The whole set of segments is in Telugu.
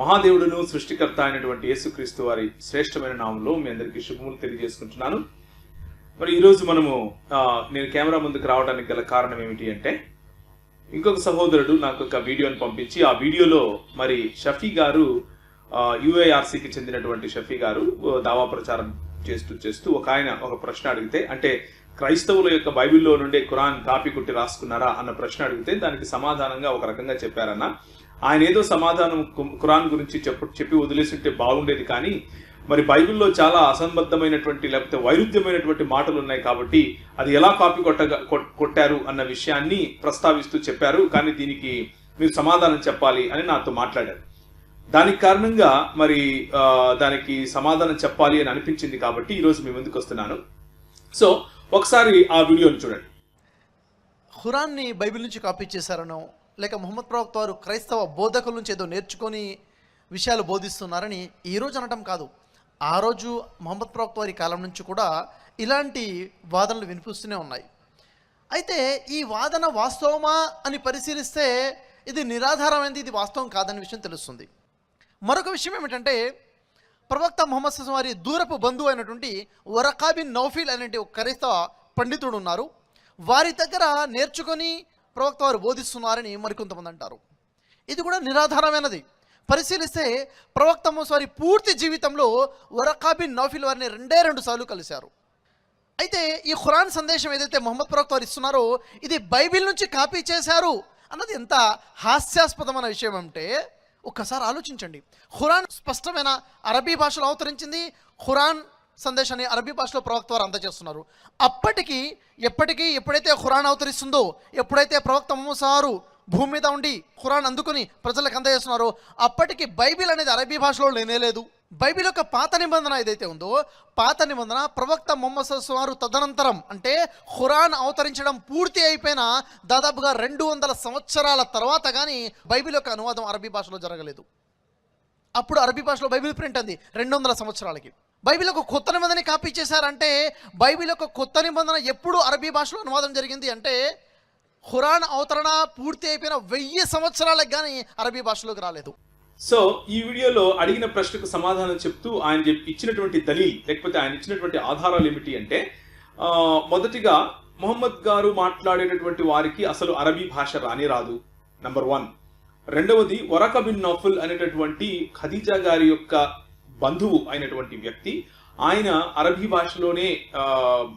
మహాదేవుడును సృష్టికర్త అయినటువంటి యేసుక్రీస్తు వారి శ్రేష్టమైన నామంలో మీ అందరికీ శుభములు తెలియజేసుకుంటున్నాను. మరి ఈరోజు మనము నేను కెమెరా ముందుకు రావడానికి గల కారణం ఏమిటి అంటే ఇంకొక సహోదరుడు నాకు ఒక వీడియోని పంపించి ఆ వీడియోలో మరి షఫీ గారు యుఏఆర్సీకి చెందినటువంటి షఫీ గారు దావా ప్రచారం చేస్తూ చేస్తూ ఒక ఆయన ఒక ప్రశ్న అడిగితే అంటే క్రైస్తవుల యొక్క బైబిల్లో నుండే ఖురాన్ కాపీ కొట్టి రాసుకున్నారా అన్న ప్రశ్న అడిగితే దానికి సమాధానంగా ఒక రకంగా చెప్పారన్న. ఆయన ఏదో సమాధానం ఖురాన్ గురించి చెప్ప చెప్పి వదిలేసింటే బాగుండేది కానీ మరి బైబిల్లో చాలా అసంబద్ధమైనటువంటి లేకపోతే వైరుధ్యమైనటువంటి మాటలు ఉన్నాయి కాబట్టి అది ఎలా కాపీ కొట్టగా కొట్టారు అన్న విషయాన్ని ప్రస్తావిస్తూ చెప్పారు. కానీ దీనికి మీరు సమాధానం చెప్పాలి అని నాతో మాట్లాడారు. దానికి కారణంగా మరి దానికి సమాధానం చెప్పాలి అని అనిపించింది కాబట్టి ఈరోజు మీ ముందుకు వస్తున్నాను. సో ఒకసారి ఆ వీడియోని చూడండి. ఖురాన్ని బైబిల్ నుంచి కాపీ చేశారనో లేక మొహమ్మద్ ప్రవక్త వారు క్రైస్తవ బోధకుల నుంచి ఏదో నేర్చుకొని విషయాలు బోధిస్తున్నారని ఈ రోజు అనటం కాదు. ఆ రోజు మొహమ్మద్ ప్రవక్త వారి కాలం నుంచి కూడా ఇలాంటి వాదనలు వినిపిస్తూనే ఉన్నాయి. అయితే ఈ వాదన వాస్తవమా అని పరిశీలిస్తే ఇది నిరాధారమైనది ఇది వాస్తవం కాదనే విషయం తెలుస్తుంది. మరొక విషయం ఏమిటంటే ప్రవక్త మొహమ్మద్ సల్లం వారి దూరపు బంధువు అయినటువంటి వరకాబిన్ నౌఫీల్ అనే ఒక క్రైస్తవ పండితుడు ఉన్నారు. వారి దగ్గర నేర్చుకొని ప్రవక్త వారు బోధిస్తున్నారని మరికొంతమంది అంటారు. ఇది కూడా నిరాధారమైనది. పరిశీలిస్తే ప్రవక్త మోసారి పూర్తి జీవితంలో వరకాబిన్ నౌఫిల్ వారిని రెండే రెండు సార్లు కలిశారు. అయితే ఈ ఖురాన్ సందేశం ఏదైతే మొహమ్మద్ ప్రవక్త వారు ఇస్తున్నారో ఇది బైబిల్ నుంచి కాపీ చేశారు అన్నది ఎంత హాస్యాస్పదమైన విషయం అంటే ఒక్కసారి ఆలోచించండి. ఖురాన్ స్పష్టమైన అరబీ భాషలో అవతరించింది. ఖురాన్ సందేశాన్ని అరబీ భాషలో ప్రవక్త వారు అందజేస్తున్నారు. అప్పటికి ఎప్పటికీ ఎప్పుడైతే ఖురాన్ అవతరిస్తుందో ఎప్పుడైతే ప్రవక్త మూసారు భూమి మీద ఉండి ఖురాన్ అందుకుని ప్రజలకు అందజేస్తున్నారో అప్పటికి బైబిల్ అనేది అరబీ భాషలో లేనేలేదు బైబిల్ యొక్క పాత నిబంధన ఏదైతే ఉందో పాత నిబంధన ప్రవక్త మొహమ్మద్ వారు తదనంతరం అంటే ఖురాన్ అవతరించడం పూర్తి అయిపోయిన దాదాపుగా రెండు వందల సంవత్సరాల తర్వాత కానీ బైబిల్ యొక్క అనువాదం అరబీ భాషలో జరగలేదు. అప్పుడు అరబీ భాషలో బైబిల్ ప్రింట్ అంది రెండు వందల సంవత్సరాలకి. బైబిల్ ఒక కొత్త నిబంధన కాపీ చేశారంటే బైబిల్ ఒక కొత్త నిబంధన ఎప్పుడు అరబీ భాషలో అనువాదం జరిగింది అంటే ఖురాన్ అవతరణ పూర్తి అయిపోయిన వెయ్యి సంవత్సరాలకు కానీ అరబీ భాషలోకి రాలేదు. సో ఈ వీడియోలో అడిగిన ప్రశ్నకు సమాధానం చెప్తూ ఆయన చెప్- ఇచ్చినటువంటి దలీల్ లేకపోతే ఆయన ఇచ్చినటువంటి ఆధారాలు ఏమిటి అంటే మొదటిగా మొహమ్మద్ గారు మాట్లాడేటటువంటి వారికి అసలు అరబీ భాష రాని రాదు. నంబర్ వన్ రెండవది వరక బిన్ నౌఫుల్ అనేటటువంటి ఖదీజా గారి యొక్క బంధువు అయినటువంటి వ్యక్తి ఆయన అరబీ భాషలోనే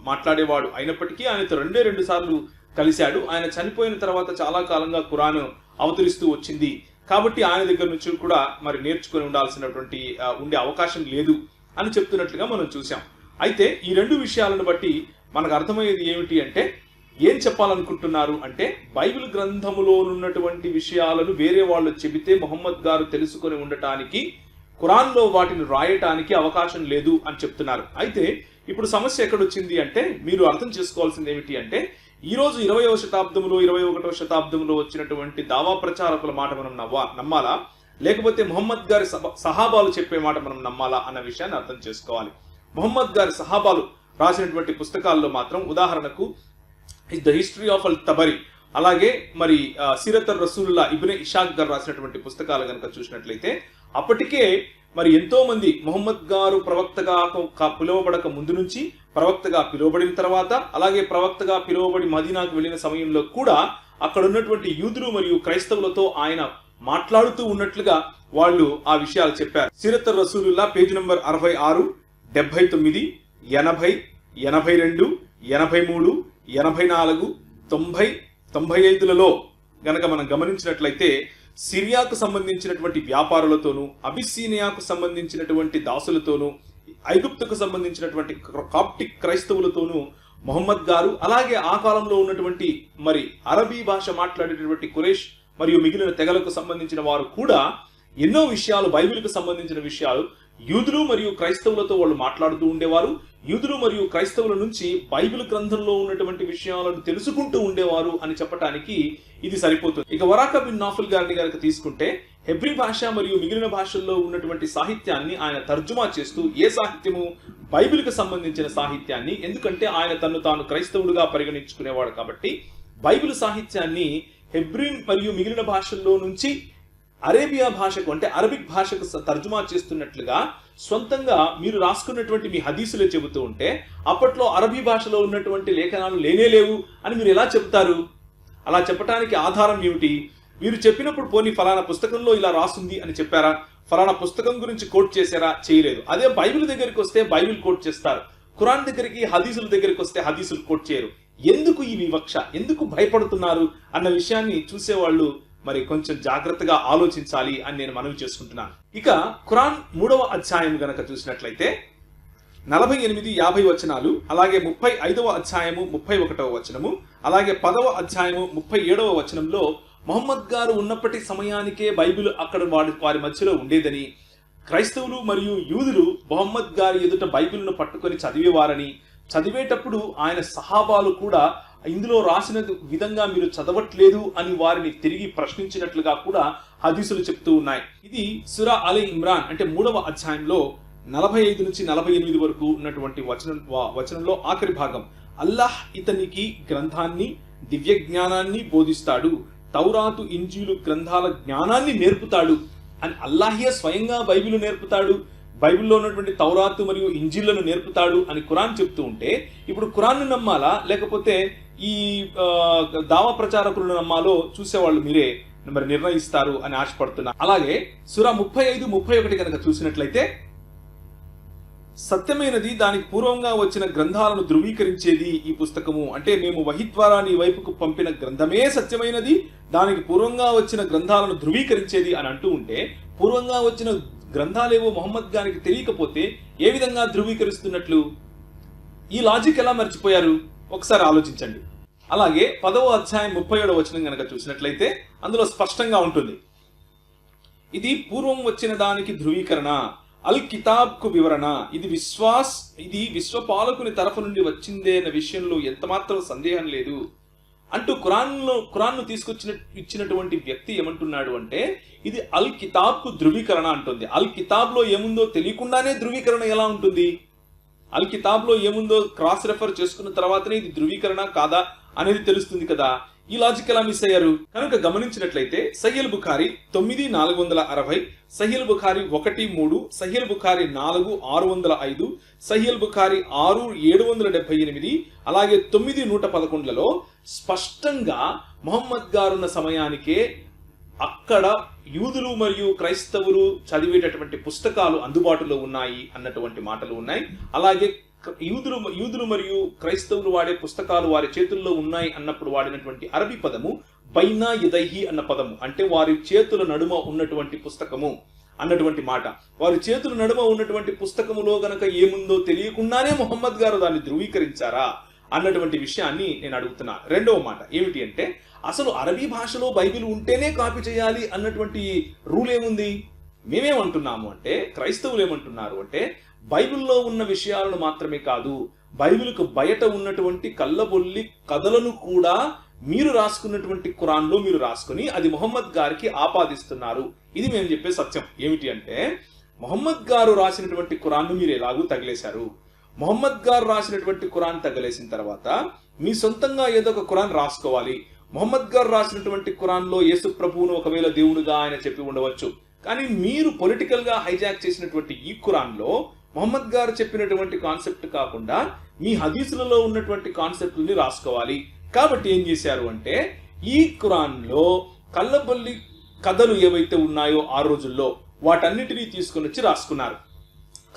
మాట్లాడేవాడు అయినప్పటికీ ఆయనతో రెండే రెండు సార్లు కలిశాడు. ఆయన చనిపోయిన తర్వాత చాలా కాలంగా ఖురాన్ అవతరిస్తూ వచ్చింది. కాబట్టి ఆయన దగ్గర నుంచి కూడా మరి నేర్చుకొని ఉండాల్సినటువంటి ఉండే అవకాశం లేదు అని చెప్తున్నట్లుగా మనం చూసాం అయితే ఈ రెండు విషయాలను బట్టి మనకు అర్థమయ్యేది ఏమిటి అంటే ఏం చెప్పాలనుకుంటున్నారు అంటే బైబిల్ గ్రంథములో ఉన్నటువంటి విషయాలను వేరే వాళ్ళు చెబితే మొహమ్మద్ గారు తెలుసుకొని ఉండటానికి ఖురాన్లో వాటిని రాయటానికి అవకాశం లేదు అని చెప్తున్నారు. అయితే ఇప్పుడు సమస్య ఎక్కడొచ్చింది అంటే మీరు అర్థం చేసుకోవాల్సింది ఏమిటి అంటే ఈ రోజు ఇరవయవ శతాబ్దంలో ఇరవై ఒకటో శతాబ్దంలో వచ్చినటువంటి దావా ప్రచారకుల మాట మనం నవ్వా నమ్మాలా? లేకపోతే మొహమ్మద్ గారి సహాబాలు చెప్పే మాట మనం నమ్మాలా అన్న విషయాన్ని అర్థం చేసుకోవాలి. మొహమ్మద్ గారి సహాబాలు రాసినటువంటి పుస్తకాల్లో మాత్రం ఉదాహరణకు the history of al Tabari అలాగే మరి ఆ, రసూల్లా రసూలుల్లా ఇబ్నే ఇషాక్ గారు రాసినటువంటి పుస్తకాలు కనుక చూసినట్లయితే అప్పటికే మరి ఎంతో మంది మొహమ్మద్ గారు ప్రవక్తగా పిలువబడక ముందు నుంచి ప్రవక్తగా పిలువబడిన తర్వాత అలాగే ప్రవక్తగా పిలువబడి మదీనాకు వెళ్ళిన సమయంలో కూడా అక్కడ ఉన్నటువంటి యూదులు మరియు క్రైస్తవులతో ఆయన మాట్లాడుతూ ఉన్నట్లుగా వాళ్ళు ఆ విషయాలు చెప్పారు. సిరత్ రసూలుల్లా పేజ్ నంబర్ అరవై ఆరు డెబ్బై తొమ్మిది ఎనభై ఎనభై రెండు ఎనభై మూడు ఎనభై నాలుగు తొంభై తొంభై ఐదులలో గనక మనం గమనించినట్లయితే సిరియాకు సంబంధించినటువంటి వ్యాపారులతోనూ అబిస్సీనియాకు సంబంధించినటువంటి దాసులతోనూ ఐగుప్తుకు సంబంధించినటువంటి కాప్టిక్ క్రైస్తవులతోనూ మొహమ్మద్ గారు అలాగే ఆ కాలంలో ఉన్నటువంటి మరి అరబీ భాష మాట్లాడేటటువంటి కురేష్ మరియు మిగిలిన తెగలకు సంబంధించిన వారు కూడా ఎన్నో విషయాలు బైబిల్కు సంబంధించిన విషయాలు యూదులు మరియు క్రైస్తవులతో వాళ్ళు మాట్లాడుతూ ఉండేవారు. యూదులు మరియు క్రైస్తవుల నుంచి బైబిల్ గ్రంథంలో ఉన్నటువంటి విషయాలను తెలుసుకుంటూ ఉండేవారు అని చెప్పటానికి ఇది సరిపోతుంది. ఇక వరాక బిన్ నాఫుల్ గారిని కనుక తీసుకుంటే హెబ్రి భాష మరియు మిగిలిన భాషల్లో ఉన్నటువంటి సాహిత్యాన్ని ఆయన తర్జుమా చేస్తూ ఏ సాహిత్యము బైబిల్కి సంబంధించిన సాహిత్యాన్ని ఎందుకంటే ఆయన తను తాను క్రైస్తవుడుగా పరిగణించుకునేవాడు కాబట్టి బైబిల్ సాహిత్యాన్ని హెబ్రి మరియు మిగిలిన భాషల్లో నుంచి అరేబియా భాషకు అంటే అరబిక్ భాషకు స- తర్జుమా చేస్తున్నట్లుగా సొంతంగా మీరు రాసుకున్నటువంటి మీ హదీసులే చెబుతూ ఉంటే అప్పట్లో అరబీ భాషలో ఉన్నటువంటి లేఖనాలు లేనే లేవు అని మీరు ఎలా చెప్తారు? అలా చెప్పటానికి ఆధారం ఏమిటి? మీరు చెప్పినప్పుడు పోనీ ఫలానా పుస్తకంలో ఇలా రాసుంది అని చెప్పారా? ఫలానా పుస్తకం గురించి కోట్ చేశారా? చేయలేదు. అదే బైబిల్ దగ్గరికి వస్తే బైబిల్ కోట్ చేస్తారు. ఖురాన్ దగ్గరికి హదీసుల దగ్గరికి వస్తే హదీసులు కోట్ చేయరు. ఎందుకు ఈ వివక్ష? ఎందుకు భయపడుతున్నారు? అన్న విషయాన్ని చూసేవాళ్ళు మరి కొంచెం జాగ్రత్తగా ఆలోచించాలి అని నేను మనవి చేసుకుంటున్నాను ఇక ఖురాన్ మూడవ అధ్యాయం గనక చూసినట్లయితే నలభై ఎనిమిది యాభై వచనాలు అలాగే ముప్పై ఐదవ అధ్యాయము ముప్పై ఒకటవ వచనము అలాగే పదవ అధ్యాయము ముప్పై ఏడవ వచనంలో మొహమ్మద్ గారు ఉన్నప్పటి సమయానికే బైబిల్ అక్కడ వాడి వారి మధ్యలో ఉండేదని క్రైస్తవులు మరియు యూదులు మొహమ్మద్ గారి ఎదుట బైబిల్ను పట్టుకొని చదివేవారని చదివేటప్పుడు ఆయన సహాబాలు కూడా ఇందులో రాసిన విధంగా మీరు చదవట్లేదు అని వారిని తిరిగి ప్రశ్నించినట్లుగా కూడా హదీసులు చెప్తూ ఉన్నాయి. ఇది సురా అలీ ఇమ్రాన్ అంటే మూడవ అధ్యాయంలో నలభై ఐదు నుంచి నలభై ఎనిమిది వరకు ఉన్నటువంటి వచనం వచనంలో ఆఖరి భాగం. అల్లాహ్ ఇతనికి గ్రంథాన్ని దివ్య జ్ఞానాన్ని బోధిస్తాడు. తౌరాతు ఇంజీలు గ్రంథాల జ్ఞానాన్ని నేర్పుతాడు. అని అల్లాహియే స్వయంగా బైబిల్ నేర్పుతాడు. బైబిల్లో ఉన్నటువంటి తౌరాతు మరియు ఇంజిళ్ళను నేర్పుతాడు అని ఖురాన్ చెప్తూ ఉంటే ఇప్పుడు ఖురాన్ను నమ్మాలా? లేకపోతే ఈ దావా ప్రచారకులను నమ్మాలో చూసేవాళ్ళు మీరే మరి నిర్ణయిస్తారు అని ఆశపడుతున్నా. అలాగే సురా ముప్పై ఐదు ముప్పై ఒకటి కనుక చూసినట్లయితే సత్యమైనది దానికి పూర్వంగా వచ్చిన గ్రంథాలను ధృవీకరించేది ఈ పుస్తకము. అంటే మేము వహి ద్వారా నీ వైపుకు పంపిన గ్రంథమే సత్యమైనది దానికి పూర్వంగా వచ్చిన గ్రంథాలను ధృవీకరించేది అని అంటూ ఉంటే పూర్వంగా వచ్చిన గ్రంథాలేవో మొహమ్మద్ గారికి తెలియకపోతే ఏ విధంగా ధృవీకరిస్తున్నట్లు? ఈ లాజిక్ ఎలా మర్చిపోయారు? ఒకసారి ఆలోచించండి. అలాగే పదవ అధ్యాయం ముప్పై ఏడవ వచనం కనుక చూసినట్లయితే అందులో స్పష్టంగా ఉంటుంది. ఇది పూర్వం వచ్చిన దానికి ధృవీకరణ అల్ కితాబ్కు వివరణ. ఇది విశ్వాస్ ఇది విశ్వపాలకుని తరఫు నుండి వచ్చిందే అన్న విషయంలో ఎంతమాత్రం సందేహం లేదు. అంటూ ఖురాన్లో ఖురాన్ను తీసుకొచ్చిన ఇచ్చినటువంటి వ్యక్తి ఏమంటున్నాడు అంటే ఇది అల్ కితాబ్కు ధృవీకరణ అంటుంది. అల్ కితాబ్లో ఏముందో తెలియకుండానే ధృవీకరణ ఎలా ఉంటుంది? అల్ కితాబ్లో ఏముందో క్రాస్ రెఫర్ చేసుకున్న తర్వాతనే ఇది ధృవీకరణ కాదా? అనేది తెలుస్తుంది కదా. ఈ లాజిక్ ఎలా మిస్ అయ్యారు? కనుక గమనించినట్లయితే సయ్యల్ బుఖారి తొమ్మిది నాలుగు వందల అరవై సయ్యల్ బుఖారి ఒకటి మూడు సయ్యల్ బుఖారి నాలుగు ఆరు వందల ఐదు సయ్యల్ బుఖారి ఆరు ఏడు వందల డెబ్బై ఎనిమిది అలాగే తొమ్మిది నూట పదకొండులలో స్పష్టంగా మొహమ్మద్ గారున్న సమయానికే అక్కడ యూదులు మరియు క్రైస్తవులు చదివేటటువంటి పుస్తకాలు అందుబాటులో ఉన్నాయి అన్నటువంటి మాటలు ఉన్నాయి. అలాగే యూదులు యూదులు మరియు క్రైస్తవులు వాడే పుస్తకాలు వారి చేతుల్లో ఉన్నాయి అన్నప్పుడు వాడినటువంటి అరబీ పదము బైనా ఇదైహి అన్న పదము అంటే వారి చేతుల నడుమ ఉన్నటువంటి పుస్తకము అన్నటువంటి మాట. వారి చేతుల నడుమ ఉన్నటువంటి పుస్తకములో గనక ఏముందో తెలియకుండానే మొహమ్మద్ గారు దాన్ని ధృవీకరించారా అన్నటువంటి విషయాన్ని నేను అడుగుతున్నా. రెండవ మాట ఏమిటి అంటే అసలు అరబీ భాషలో బైబిల్ ఉంటేనే కాపీ చేయాలి అన్నటువంటి రూల్ ఏముంది? మేమేమంటున్నాము అంటే క్రైస్తవులు ఏమంటున్నారు అంటే బైబిల్లో ఉన్న విషయాలను మాత్రమే కాదు బైబిల్కు బయట ఉన్నటువంటి కళ్ళబొల్లి కథలను కూడా మీరు రాసుకున్నటువంటి ఖురాన్లో మీరు రాసుకుని అది మొహమ్మద్ గారికి ఆపాదిస్తున్నారు. ఇది మేము చెప్పే సత్యం. ఏమిటి అంటే మొహమ్మద్ గారు రాసినటువంటి ఖురాన్ను మీరు ఎలాగూ తగిలేశారు? మొహమ్మద్ గారు రాసినటువంటి ఖురాన్ తగలేసిన తర్వాత మీ సొంతంగా ఏదో ఒక ఖురాన్ రాసుకోవాలి. మొహమ్మద్ గారు రాసినటువంటి ఖురాన్లో యేసు ప్రభువును ఒకవేళ దేవుడుగా ఆయన చెప్పి ఉండవచ్చు. కానీ మీరు పొలిటికల్గా హైజాక్ చేసినటువంటి ఈ ఖురాన్లో మొహమ్మద్ గారు చెప్పినటువంటి కాన్సెప్ట్ కాకుండా మీ హదీసులలో ఉన్నటువంటి కాన్సెప్ట్ని రాసుకోవాలి. కాబట్టి ఏం చేశారు అంటే ఈ ఖురాన్లో కళ్ళబొల్లి కథలు ఏవైతే ఉన్నాయో ఆ రోజుల్లో వాటన్నిటినీ తీసుకుని వచ్చి రాసుకున్నారు.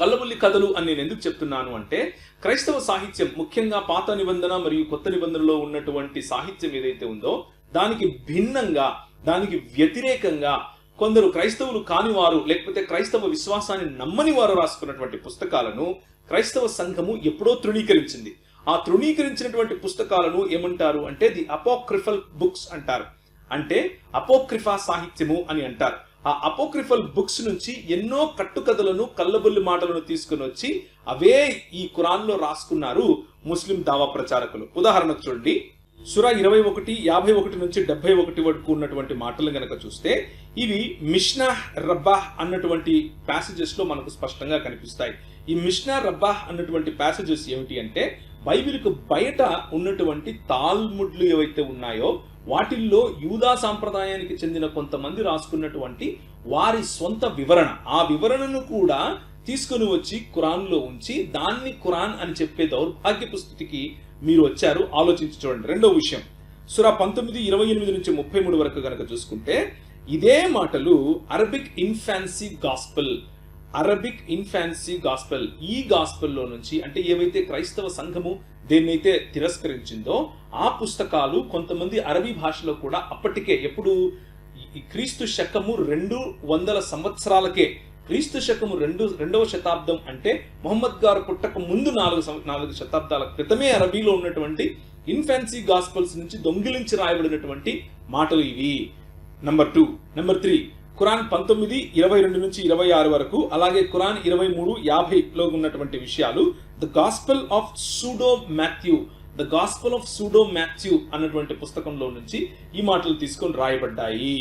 కళ్ళబుల్లి కథలు అని నేను ఎందుకు చెప్తున్నాను అంటే క్రైస్తవ సాహిత్యం ముఖ్యంగా పాత నిబంధన మరియు కొత్త నిబంధనలో ఉన్నటువంటి సాహిత్యం ఏదైతే ఉందో దానికి భిన్నంగా దానికి వ్యతిరేకంగా కొందరు క్రైస్తవులు కాని వారు లేకపోతే క్రైస్తవ విశ్వాసాన్ని నమ్మని వారు రాసుకున్నటువంటి పుస్తకాలను క్రైస్తవ సంఘము ఎప్పుడో తృణీకరించింది. ఆ తృణీకరించినటువంటి పుస్తకాలను ఏమంటారు అంటే ది అపోక్రిఫల్ బుక్స్ అంటారు. అంటే అపోక్రిఫా సాహిత్యము అని అంటారు. ఆ అపోక్రిఫల్ బుక్స్ నుంచి ఎన్నో కట్టుకథలను కళ్ళబొల్లి మాటలను తీసుకుని వచ్చి అవే ఈ ఖురాన్లో రాసుకున్నారు ముస్లిం దావా ప్రచారకులు. ఉదాహరణకు చూడండి. సురా ఇరవై ఒకటి యాభై ఒకటి నుంచి డెబ్బై ఒకటి వరకు ఉన్నటువంటి మాటలు గనక చూస్తే ఇవి మిష్నా రబ్బా అన్నటువంటి ప్యాసేజెస్లో మనకు స్పష్టంగా కనిపిస్తాయి. ఈ మిష్నా రబ్బా అన్నటువంటి ప్యాసేజెస్ ఏమిటి అంటే బైబిల్కు బయట ఉన్నటువంటి తాల్ముడ్లు ఏవైతే ఉన్నాయో వాటిల్లో యూదా సాంప్రదాయానికి చెందిన కొంతమంది రాసుకున్నటువంటి వారి సొంత వివరణ. ఆ వివరణను కూడా తీసుకుని వచ్చి ఖురాన్లో ఉంచి దాన్ని ఖురాన్ అని చెప్పే దౌర్భాగ్యపు స్థితికి మీరు వచ్చారు ఆలోచించి చూడండి. రెండో విషయం. సురా పంతొమ్మిది ఇరవై ఎనిమిది నుంచి ముప్పై మూడు వరకు కనుక చూసుకుంటే ఇదే మాటలు Arabic infancy gospel Arabic infancy gospel ఈ గాస్పెల్లో నుంచి అంటే ఏవైతే క్రైస్తవ సంఘము దేన్నైతే తిరస్కరించిందో ఆ పుస్తకాలు కొంతమంది అరబీ భాషలో కూడా అప్పటికే ఎప్పుడు క్రీస్తు శకము రెండు వందల సంవత్సరాలకే క్రీస్తు శకము రెండు రెండవ శతాబ్దం అంటే మొహమ్మద్ గారు పుట్టక ముందు నాలుగు నాలుగు శతాబ్దాల క్రితమే అరబీలో ఉన్నటువంటి ఇన్ఫాన్సీ గాస్పల్స్ నుంచి దొంగిలించి రాయబడినటువంటి మాటలు ఇవి. Number two number three Quran పంతొమ్మిది ఇరవై రెండు నుంచి ఇరవై ఆరు వరకు అలాగే ఖురాన్ ఇరవై మూడు యాభైలో ఉన్నటువంటి విషయాలు. The gospel of pseudo Matthew the gospel of pseudo Matthew అన్నటువంటి పుస్తకంలో నుంచి ఈ మాటలు తీసుకొని రాయబడ్డాయి.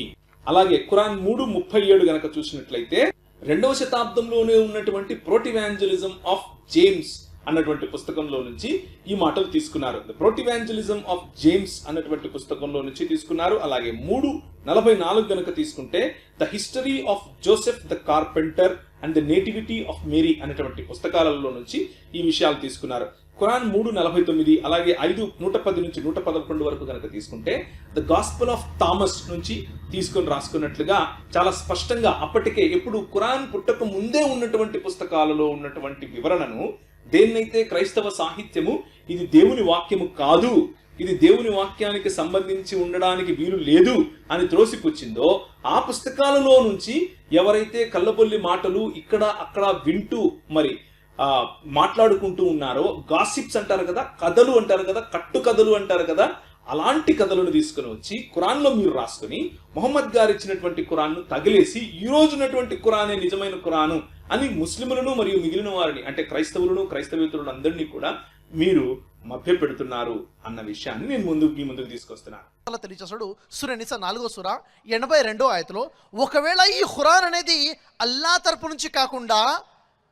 అలాగే ఖురాన్ మూడు ముప్పై ఏడు గనక చూసినట్లయితే రెండవ శతాబ్దంలోనే ఉన్నటువంటి ప్రోటివాంజలిజం ఆఫ్ జేమ్స్ అన్నటువంటి పుస్తకంలో నుంచి ఈ మాటలు తీసుకున్నారు. ద ప్రోటివాంజలిజం ఆఫ్ జేమ్స్ అన్నటువంటి పుస్తకంలో నుంచి తీసుకున్నారు. అలాగే మూడు నలభై నాలుగు గనక తీసుకుంటే the history of Joseph the carpenter and the nativity of Mary అనేటువంటి పుస్తకాలలో నుంచి ఈ విషయాలు తీసుకున్నారు. ఖురాన్ మూడు నలభై తొమ్మిది అలాగే ఐదు నూట పది నుంచి నూట పదకొండు వరకు కనుక తీసుకుంటే ద గాస్పుల్ ఆఫ్ థామస్ నుంచి తీసుకొని రాసుకున్నట్లుగా చాలా స్పష్టంగా అప్పటికే ఎప్పుడు ఖురాన్ పుట్టక ముందే ఉన్నటువంటి పుస్తకాలలో ఉన్నటువంటి వివరణను దేన్నైతే క్రైస్తవ సాహిత్యము ఇది దేవుని వాక్యము కాదు ఇది దేవుని వాక్యానికి సంబంధించి ఉండడానికి వీలు లేదు అని త్రోసిపుచ్చిందో ఆ పుస్తకాలలో నుంచి ఎవరైతే కళ్ళబొల్లి మాటలు ఇక్కడ అక్కడ వింటూ మరి ఆ మాట్లాడుకుంటూ ఉన్నారో గాసిప్స్ అంటారు కదా కథలు అంటారు కదా కట్టు కథలు అంటారు కదా అలాంటి కథలను తీసుకుని వచ్చి ఖురాన్లో మీరు రాసుకుని మొహమ్మద్ గారు ఇచ్చినటువంటి ఖురాన్ను తగిలేసి ఈ రోజు ఉన్నటువంటి ఖురానే నిజమైన కురాను అని ముస్లిములను మరియు మిగిలిన వారిని అంటే క్రైస్తవులను క్రైస్తవేతరులను అందరినీ కూడా మీరు మభ్య పెడుతున్నారు అన్న విషయాన్ని నేను ముందు మీ ముందుకు తీసుకొస్తున్నాను. తెలియచేసాడు సురనిస నాలుగో సుర ఎనభై రెండో ఆయతలో ఒకవేళ ఈ హురాన్ అనేది అల్లా తరపు నుంచి కాకుండా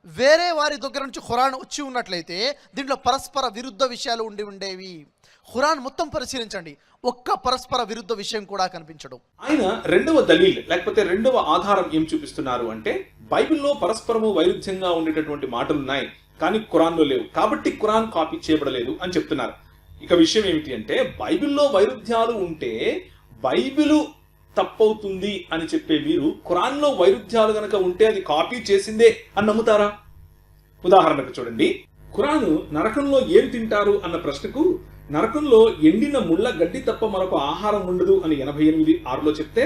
వేరే వారి దగ్గర నుంచి హురాన్ వచ్చి ఉన్నట్లయితే దీంట్లో పరస్పర విరుద్ధ విషయాలు ఉండి ఉండేవి. హురాన్ మొత్తం పరిశీలించండి. ఒక్క పరస్పర విరుద్ధ విషయం కూడా కనిపించడం. ఆయన రెండవ దలీల్ లేకపోతే రెండవ ఆధారం ఏం చూపిస్తున్నారు అంటే బైబిల్లో పరస్పరము వైరుధ్యంగా ఉండేటటువంటి మాటలు ఉన్నాయి కానీ ఖురాన్లో లేవు. కాబట్టి ఖురాన్ కాపీ చేయబడలేదు అని చెప్తున్నారు. ఇక విషయం ఏమిటి అంటే బైబిల్లో వైరుధ్యాలు ఉంటే బైబిలు తప్పవుతుంది అని చెప్పే మీరు ఖురాన్లో వైరుధ్యాలు గనక ఉంటే అది కాపీ చేసిందే అని నమ్ముతారా? ఉదాహరణకు చూడండి ఖురాను నరకంలో ఏం తింటారు అన్న ప్రశ్నకు నరకంలో ఎండిన ముళ్ళ గడ్డి తప్ప మరొక ఆహారం ఉండదు అని ఎనభై ఎనిమిది ఆరులో చెప్తే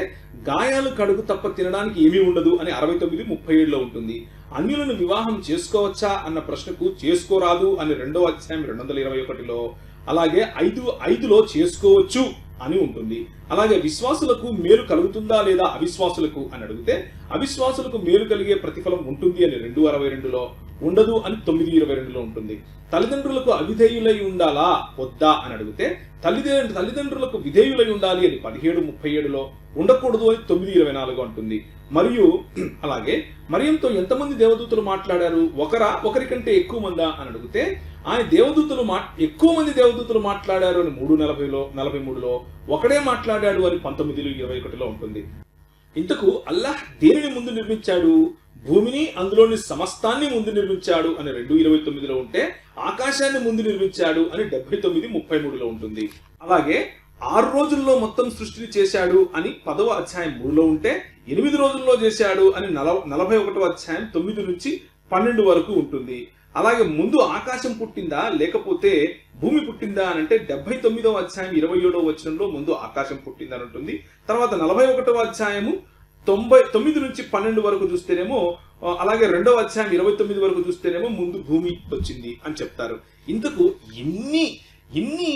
గాయాలు కడుగు తప్ప తినడానికి ఏమీ ఉండదు అని అరవై తొమ్మిది ముప్పై ఏడులో ఉంటుంది. అన్యులను వివాహం చేసుకోవచ్చా అన్న ప్రశ్నకు చేసుకోరాదు అని రెండవ అధ్యాయం రెండు వందల ఇరవై ఒకటిలో అలాగే ఐదు ఐదులో చేసుకోవచ్చు అని ఉంటుంది. అలాగే విశ్వాసులకు మేలు కలుగుతుందా లేదా అవిశ్వాసులకు అని అడిగితే అవిశ్వాసులకు మేలు కలిగే ప్రతిఫలం ఉంటుంది అని రెండు అరవై రెండులో ఉండదు అని తొమ్మిది ఇరవై రెండులో ఉంటుంది. తల్లిదండ్రులకు అవిధేయులై ఉండాలా? వద్దా అని అడిగితే తల్లిదండ్రు తల్లిదండ్రులకు విధేయులై ఉండాలి అని పదిహేడు ముప్పై ఏడులో ఉండకూడదు అని తొమ్మిది ఇరవై నాలుగు అంటుంది. మరియు అలాగే మరియంతో ఎంతమంది దేవదూతలు మాట్లాడారు? ఒకరా? ఒకరి కంటే ఎక్కువ మందా? అని అడిగితే ఆయన దేవదూతలు మా ఎక్కువ మంది దేవదూతలు మాట్లాడారు అని మూడు నలభైలో నలభై మూడులో ఒకడే మాట్లాడాడు అని పంతొమ్మిదిలో ఇరవై ఒకటిలో ఉంటుంది. ఇంతకు అల్లాహ్ దేనిని ముందు నిర్మించాడు? భూమిని అందులోని సమస్తాన్ని ముందు నిర్మించాడు అని రెండు ఇరవై తొమ్మిదిలో ఉంటే ఆకాశాన్ని ముందు నిర్మించాడు అని డెబ్బై తొమ్మిది ముప్పై మూడులో ఉంటుంది. అలాగే ఆరు రోజుల్లో మొత్తం సృష్టిని చేశాడు అని పదవ అధ్యాయం మూడులో ఉంటే ఎనిమిది రోజుల్లో చేశాడు అని నలభై ఒకటో అధ్యాయం తొమ్మిది నుంచి పన్నెండు వరకు ఉంటుంది. అలాగే ముందు ఆకాశం పుట్టిందా లేకపోతే భూమి పుట్టిందా అని అంటే డెబ్బై తొమ్మిదవ అధ్యాయం ఇరవై ఏడవ వచనంలో ముందు ఆకాశం పుట్టిందని ఉంటుంది. తర్వాత నలభై ఒకటవ అధ్యాయము తొంభై తొమ్మిది నుంచి పన్నెండు వరకు చూస్తేనేమో అలాగే రెండవ అధ్యాయం ఇరవై తొమ్మిది వరకు చూస్తేనేమో ముందు భూమి వచ్చింది అని చెప్తారు. ఇంతకు ఎన్ని ఇన్ని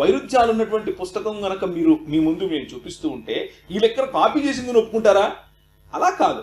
వైరుధ్యాలు ఉన్నటువంటి పుస్తకం కనుక మీరు మీ ముందు మేము చూపిస్తూ ఉంటే ఈ లెక్కన కాపీ చేసింది ఒప్పుకుంటారా అలా కాదు.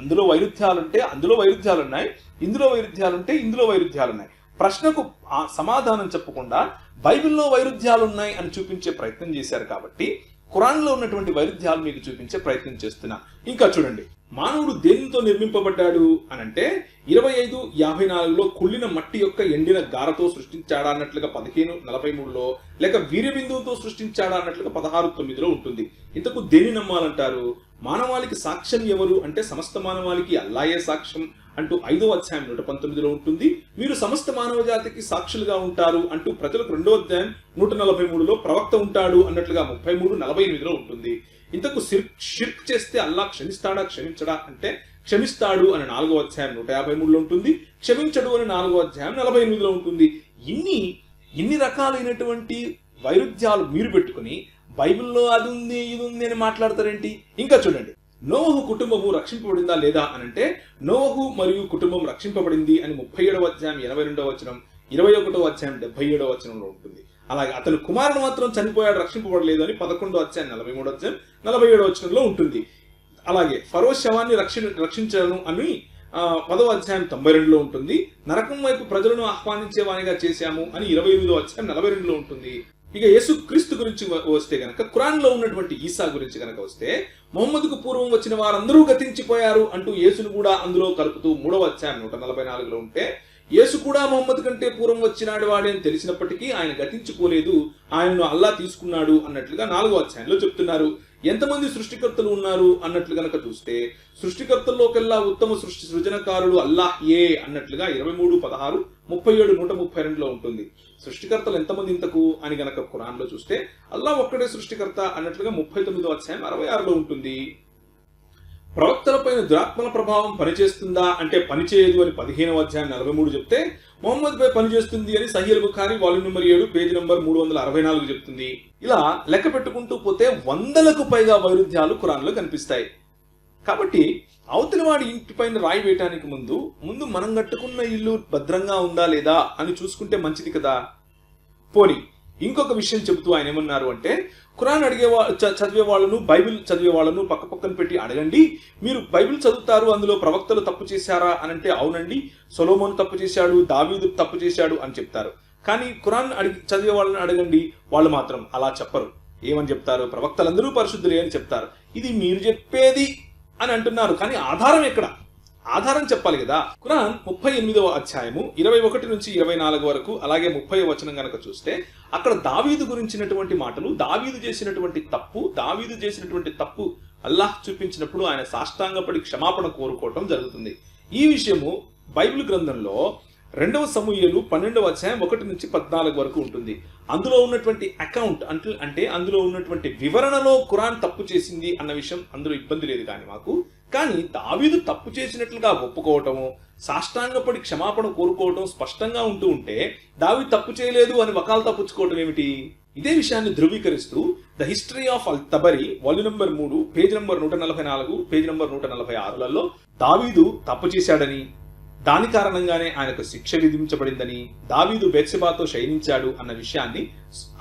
అందులో వైరుధ్యాలుంటే అందులో వైరుధ్యాలున్నాయి ఇందులో వైరుధ్యాలుంటే ఇందులో వైరుధ్యాలున్నాయి. ప్రశ్నకు ఆ సమాధానం చెప్పకుండా బైబిల్లో వైరుధ్యాలున్నాయి అని చూపించే ప్రయత్నం చేశారు కాబట్టి ఖురాన్లో ఉన్నటువంటి వైరుధ్యాలు మీకు చూపించే ప్రయత్నం చేస్తున్నా. ఇంకా చూడండి. మానవుడు దేనితో నిర్మింపబడ్డాడు అనంటే ఇరవై ఐదు యాభై నాలుగులో కుళ్ళిన మట్టి యొక్క ఎండిన గారతో సృష్టించాడా అన్నట్లుగా పదిహేను నలభై మూడులో లేక వీర్యబిందువుతో సృష్టించాడా అన్నట్లుగా పదహారు తొమ్మిదిలో ఉంటుంది. ఇంతకు దేని నమ్మాలంటారు? మానవాళికి సాక్ష్యం ఎవరు అంటే సమస్త మానవాళికి అల్లాయే సాక్ష్యం అంటూ ఐదో అధ్యాయం నూట పంతొమ్మిదిలో ఉంటుంది. మీరు సమస్త మానవ జాతికి సాక్షులుగా ఉంటారు అంటూ ప్రజలకు రెండో అధ్యాయం నూట నలభై మూడులో ప్రవక్త ఉంటాడు అన్నట్లుగా ముప్పై మూడు నలభై ఎనిమిదిలో ఉంటుంది. ఇంతకు షిర్క్ చేస్తే అల్లా క్షమిస్తాడా క్షమించడా అంటే క్షమిస్తాడు అని నాలుగో అధ్యాయం నూట యాభై మూడులో ఉంటుంది. క్షమించడు అని నాలుగో అధ్యాయం నలభై ఎనిమిదిలో ఉంటుంది. ఇన్ని ఇన్ని రకాలైనటువంటి వైరుధ్యాలు మీరు పెట్టుకుని బైబిల్లో అది ఉంది ఇది ఉంది అని మాట్లాడతారేంటి? ఇంకా చూడండి. నోవహు కుటుంబము రక్షింపబడిందా లేదా అని అంటే నోవహు మరియు కుటుంబం రక్షింపబడింది అని ముప్పై ఏడవ అధ్యాయం ఎనభై రెండవ వచనం ఇరవై ఒకటో అధ్యాయం డెబ్బై ఏడవ వచనంలో ఉంటుంది. అలాగే అతని కుమారుడు మాత్రం చనిపోయాడు రక్షింపబడలేదు అని పదకొండో అధ్యాయం నలభై మూడో అధ్యాయం నలభై ఏడో వచనంలో ఉంటుంది. అలాగే ఫరో శవాన్ని రక్షి రక్షించను అని పదవ అధ్యాయం తొంభై రెండులో ఉంటుంది. నరకం వైపు ప్రజలను ఆహ్వానించే వానిగా చేశాము అని ఇరవై ఎనిమిదో అధ్యాయం నలభై రెండులో ఉంటుంది. ఇక యేసు క్రీస్తు గురించి వస్తే గనక ఖురాన్లో ఉన్నటువంటి ఈసా గురించి గనక వస్తే మొహమ్మద్కు పూర్వం వచ్చిన వారందరూ గతించిపోయారు అంటూ యేసును కూడా అందులో కలుపుతూ మూడవ అధ్యాయం నూట నలభై నాలుగులో ఉంటే యేసు కూడా మొహమ్మద్ కంటే పూర్వం వచ్చినాడు వాడే అని తెలిసినప్పటికీ ఆయన గతించుకోలేదు. ఆయనను అల్లా తీసుకున్నాడు అన్నట్లుగా నాలుగో అధ్యాయంలో చెప్తున్నారు. ఎంతమంది సృష్టికర్తలు ఉన్నారు అన్నట్లు గనక చూస్తే సృష్టికర్తల్లోకెల్లా ఉత్తమ సృష్టి సృజనకారుడు అల్లాహ్ ఏ అన్నట్లుగా ఇరవై మూడు పదహారు ముప్పై ఏడు నూట ముప్పై రెండులో ఉంటుంది. సృష్టికర్తలు ఎంతమంది ఇంతకు అని గనక ఖురాన్లో చూస్తే అల్లాహ్ ఒక్కడే సృష్టికర్త అన్నట్లుగా ముప్పై తొమ్మిదో అధ్యాయం అరవై ఆరులో ఉంటుంది. ప్రవక్తలపైన దురాత్మల ప్రభావం పనిచేస్తుందా అంటే పనిచేయదు అని పదిహేనవ అధ్యాయం నలభై మూడు చెప్తే మొహమ్మద్ పై పనిచేస్తుంది అని సహీల్ బుఖారి వాల్యూమ్ నెంబర్ ఏడు పేజీ నెంబర్ మూడు వందల అరవై నాలుగు చెప్తుంది. ఇలా లెక్క పెట్టుకుంటూ పోతే వందలకు పైగా వైరుధ్యాలు ఖురాన్లో కనిపిస్తాయి. కాబట్టి అవతలి వాడి ఇంటి పైన రాయి వేయటానికి ముందు ముందు మనం కట్టుకున్న ఇల్లు భద్రంగా ఉందా లేదా అని చూసుకుంటే మంచిది కదా? పోని ఇంకొక విషయం చెబుతూ ఆయన ఏమన్నారు అంటే ఖురాన్ అడిగే చ- చదివే వాళ్ళను బైబిల్ చదివే వాళ్ళను పక్క పక్కన పెట్టి అడగండి. మీరు బైబిల్ చదువుతారు అందులో ప్రవక్తలు తప్పు చేశారా అని అంటే అవునండి. సొలోమోన్ తప్పు చేశాడు దావీదు తప్పు చేశాడు అని చెప్తారు. కానీ ఖురాన్ అడిగి చదివే వాళ్ళని అడగండి వాళ్ళు మాత్రం అలా చెప్పరు. ఏమని చెప్తారు? ప్రవక్తలందరూ పరిశుద్ధులే అని చెప్తారు. ఇది మీరు చెప్పేది అని అంటున్నారు. కానీ ఆధారం ఎక్కడ? ఆధారం చెప్పాలి కదా? ఖురాన్ ముప్పై ఎనిమిదవ అధ్యాయము ఇరవై ఒకటి నుంచి ఇరవై నాలుగు వరకు అలాగే ముప్పై వచనం గనక చూస్తే అక్కడ దావీదు గురించినటువంటి మాటలు దావీదు చేసినటువంటి తప్పు దావీదు చేసినటువంటి తప్పు అల్లాహ్ చూపించినప్పుడు ఆయన సాష్టాంగపడి క్షమాపణ కోరుకోవటం జరుగుతుంది. ఈ విషయము బైబిల్ గ్రంథంలో రెండవ సమూహలు పన్నెండవ అధ్యాయం ఒకటి నుంచి పద్నాలుగు వరకు ఉంటుంది. అందులో ఉన్నటువంటి అకౌంట్ అంటే అంటే అందులో ఉన్నటువంటి వివరణలో ఖురాన్ తప్పు చేసింది అన్న విషయం అందులో ఇబ్బంది లేదు కానీ మాకు. కానీ దావీదు తప్పు చేసినట్లుగా ఒప్పుకోవటము సాష్టాంగపడి క్షమాపణ కోరుకోవటం స్పష్టంగా ఉంటూ ఉంటే దావీదు తప్పు చేయలేదు అని వకాలు తప్పుచ్చుకోవటం ఏమిటి? ఇదే విషయాన్ని ధృవీకరిస్తూ the history of al Tabari volume number మూడు పేజ్ నంబర్ నూట నలభై నాలుగు పేజ్ నంబర్ నూట నలభై ఆరులలో దావీదు తప్పు చేశాడని దాని కారణంగానే ఆయనకు శిక్ష విధించబడిందని దావీదు బెత్సెబాతో శయనించాడు అన్న విషయాన్ని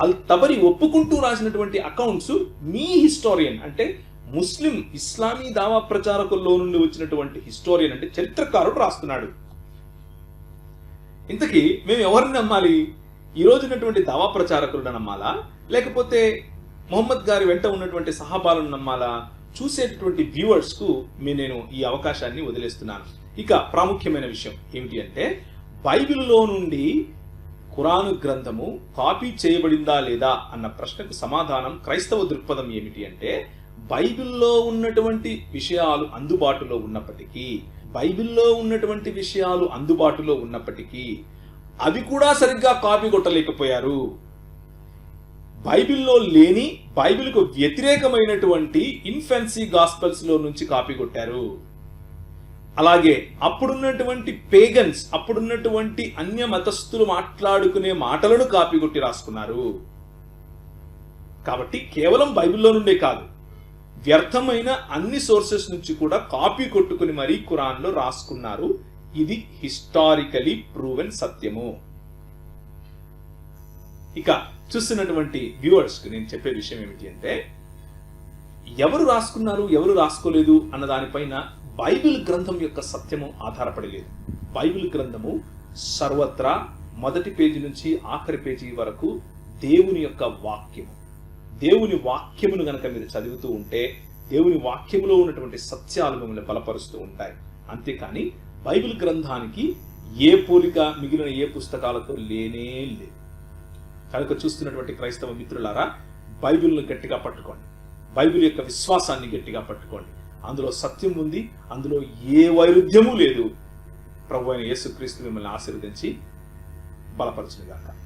అల్ తబరి ఒప్పుకుంటూ రాసినటువంటి అకౌంట్స్ మీ హిస్టోరియన్ అంటే ముస్లిం ఇస్లామీ దావా ప్రచారకుల్లో నుండి వచ్చినటువంటి హిస్టోరియన్ అంటే చరిత్రకారుడు రాస్తున్నాడు. ఇంతకీ మేము ఎవరిని నమ్మాలి? ఈ రోజునటువంటి దావా ప్రచారకులను నమ్మాలా? లేకపోతే మొహమ్మద్ గారి వెంట ఉన్నటువంటి సహాబాలను నమ్మాలా? చూసేటటువంటి వ్యూవర్స్కు మీ నేను ఈ అవకాశాన్ని వదిలేస్తున్నాను. ఇక ప్రాముఖ్యమైన విషయం ఏమిటి అంటే బైబిల్లో నుండి ఖురాను గ్రంథము కాపీ చేయబడిందా లేదా అన్న ప్రశ్నకు సమాధానం క్రైస్తవ దృక్పథం ఏమిటి అంటే బైబిల్లో ఉన్నటువంటి విషయాలు అందుబాటులో ఉన్నప్పటికీ బైబిల్లో ఉన్నటువంటి విషయాలు అందుబాటులో ఉన్నప్పటికీ అవి కూడా సరిగ్గా కాపీ కొట్టలేకపోయారు. బైబిల్లో లేని బైబిల్కు వ్యతిరేకమైనటువంటి ఇన్ఫెన్సీ గాస్పల్స్లో నుంచి కాపీ కొట్టారు. అలాగే అప్పుడున్నటువంటి పేగన్స్ అప్పుడున్నటువంటి అన్య మతస్థులు మాట్లాడుకునే మాటలను కాపీ కొట్టి రాసుకున్నారు. కాబట్టి కేవలం బైబిల్లో నుండే కాదు వ్యర్థమైన అన్ని సోర్సెస్ నుంచి కూడా కాపీ కొట్టుకుని మరీ ఖురాన్లో రాసుకున్నారు. ఇది హిస్టారికలీ ప్రూవెన్ సత్యము. ఇక చూస్తున్నటువంటి వ్యూవర్స్కి నేను చెప్పే విషయం ఏమిటి అంటే ఎవరు రాసుకున్నారు ఎవరు రాసుకోలేదు అన్న దానిపైన బైబిల్ గ్రంథం యొక్క సత్యము ఆధారపడలేదు బైబిల్ గ్రంథము సర్వత్రా మొదటి పేజీ నుంచి ఆఖరి పేజీ వరకు దేవుని యొక్క వాక్యము. దేవుని వాక్యమును గనక మీరు చదువుతూ ఉంటే దేవుని వాక్యములో ఉన్నటువంటి సత్యాలు మిమ్మల్ని బలపరుస్తూ ఉంటాయి. అంతేకాని బైబిల్ గ్రంథానికి ఏ పోలిక మిగిలిన ఏ పుస్తకాలతో లేనే లేదు. కనుక చూస్తున్నటువంటి క్రైస్తవ మిత్రులారా బైబిల్ను గట్టిగా పట్టుకోండి. బైబిల్ యొక్క విశ్వాసాన్ని గట్టిగా పట్టుకోండి. అందులో సత్యం ఉంది అందులో ఏ వైరుధ్యము లేదు. ప్రభు అయిన యేసుక్రీస్తు మిమ్మల్ని ఆశీర్వదించి బలపరచునుగాక.